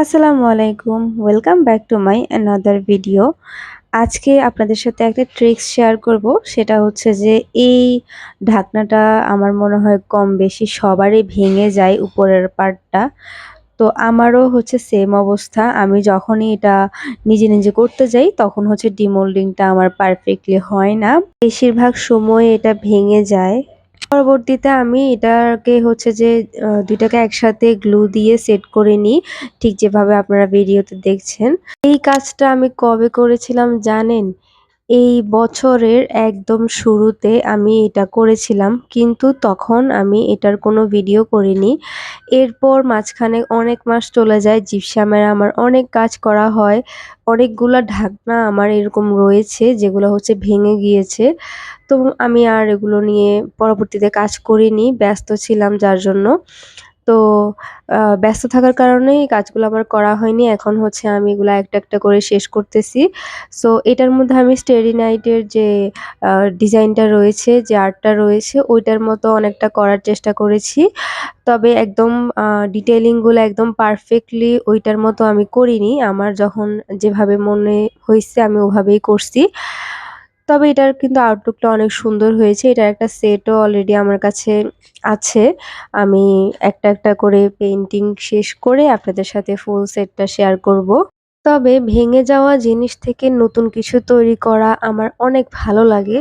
আসসালামু আলাইকুম। Welcome back to my another video আজকে আপনাদের সাথে একটা ট্রিক্স শেয়ার করব। সেটা হচ্ছে যে, এই ঢাকনাটা আমার মনে হয় কম বেশি সবারই ভেঙে যায় উপরের পার্টটা তো আমারও হচ্ছে সেম অবস্থা। আমি যখনই এটা নিজে নিজে করতে যাই, তখন হচ্ছে ডিমোল্ডিংটা আমার পারফেক্টলি হয় না। বেশিরভাগ সময় এটা ভেঙে যায়। পরবর্তীতে আমি এটাকে হচ্ছে যে দুইটাকে একসাথে গ্লু দিয়ে সেট করে নিই, ঠিক যেভাবে আপনারা ভিডিওতে দেখছেন। এই কাজটা আমি কবে করেছিলাম জানেন? এই বছরের একদম শুরুতে আমি এটা করেছিলাম, কিন্তু তখন আমি এটার কোনো ভিডিও করিনি। এরপর মাঝখানে অনেক মাস চলে যায়, জিপসামের আমার অনেক কাজ করা হয়, অনেকগুলো ঢাকনা আমার এরকম রয়েছে যেগুলো হচ্ছে ভেঙে গিয়েছে। তো আমি আর এগুলো নিয়ে পরবর্তীতে কাজ করিনি, ব্যস্ত ছিলাম যার জন্য। তো ব্যস্ত থাকার কারণেই কাজগুলো আমার করা হয়নি। এখন হচ্ছে আমি এগুলো একটা একটা করে শেষ করতেছি। সো, এটার মধ্যে আমি স্টেরি নাইটের যে ডিজাইনটা রয়েছে, যে আর্টটা রয়েছে, ওইটার মতো অনেকটা করার চেষ্টা করেছি। তবে একদম ডিটেলিংগুলো একদম পারফেক্টলি ওইটার মতো আমি করিনি। আমার যখন যেভাবে মনে হয়েছে আমি ওভাবেই করছি। তবে এটার কিন্তু আউটলুকটা অনেক সুন্দর হয়েছে। এটার একটা সেটও অলরেডি আমার কাছে আছে। আমি একটা একটা করে পেইন্টিং শেষ করে আপনাদের সাথে ফুল সেটটা শেয়ার করব। তবে ভেঙে যাওয়া জিনিস থেকে নতুন কিছু তৈরি করা আমার অনেক ভালো লাগে।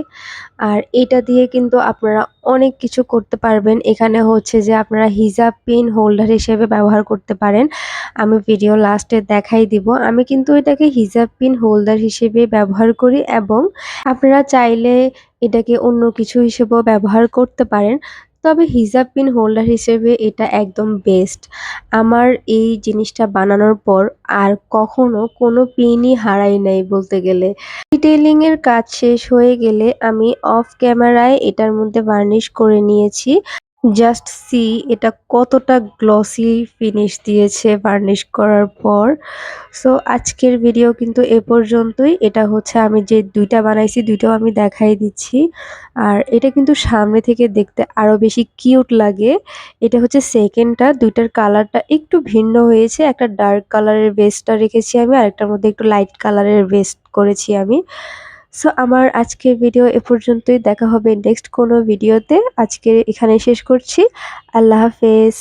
আর এটা দিয়ে কিন্তু আপনারা অনেক কিছু করতে পারবেন। এখানে হচ্ছে যে আপনারা হিজাব পিন হোল্ডার হিসেবে ব্যবহার করতে পারেন। আমি ভিডিও লাস্টে দেখাই দিব। আমি কিন্তু এটাকে হিজাব পিন হোল্ডার হিসেবে ব্যবহার করি এবং আপনারা চাইলে এটাকে অন্য কিছু হিসেবেও ব্যবহার করতে পারেন। তবে হিজাব পিন হোল্ডার হিসেবে এটা একদম বেস্ট আমার এই জিনিসটা বানানোর পর আর কখনো কোনো পিনই হারাই নাই বলতে গেলে। ডিটেইলিং এর কাজ শেষ হয়ে গেলে আমি অফ ক্যামেরায় এটার মধ্যে বার্নিশ করে নিয়েছি। জাস্ট সি এটা কতটা গ্লসি ফিনিশ দিয়েছে বার্নিশ করার পর। সো আজকের ভিডিও কিন্তু এ পর্যন্তই। এটা হচ্ছে আমি যে দুইটা বানাইছি, দুইটাও আমি দেখাই দিচ্ছি। আর এটা কিন্তু সামনে থেকে দেখতে আরও বেশি কিউট লাগে। এটা হচ্ছে সেকেন্ডটা দুইটার কালারটা একটু ভিন্ন হয়েছে। একটা ডার্ক কালারের বেসটা রেখেছি আমি, আরেকটার মধ্যে একটু লাইট কালারের বেস্ট করেছি আমি। সো আমার আজকের ভিডিও এ পর্যন্তই। দেখা হবে নেক্সট কোনো ভিডিওতে আজকে এখানে শেষ করছি। আল্লাহ হাফেজ।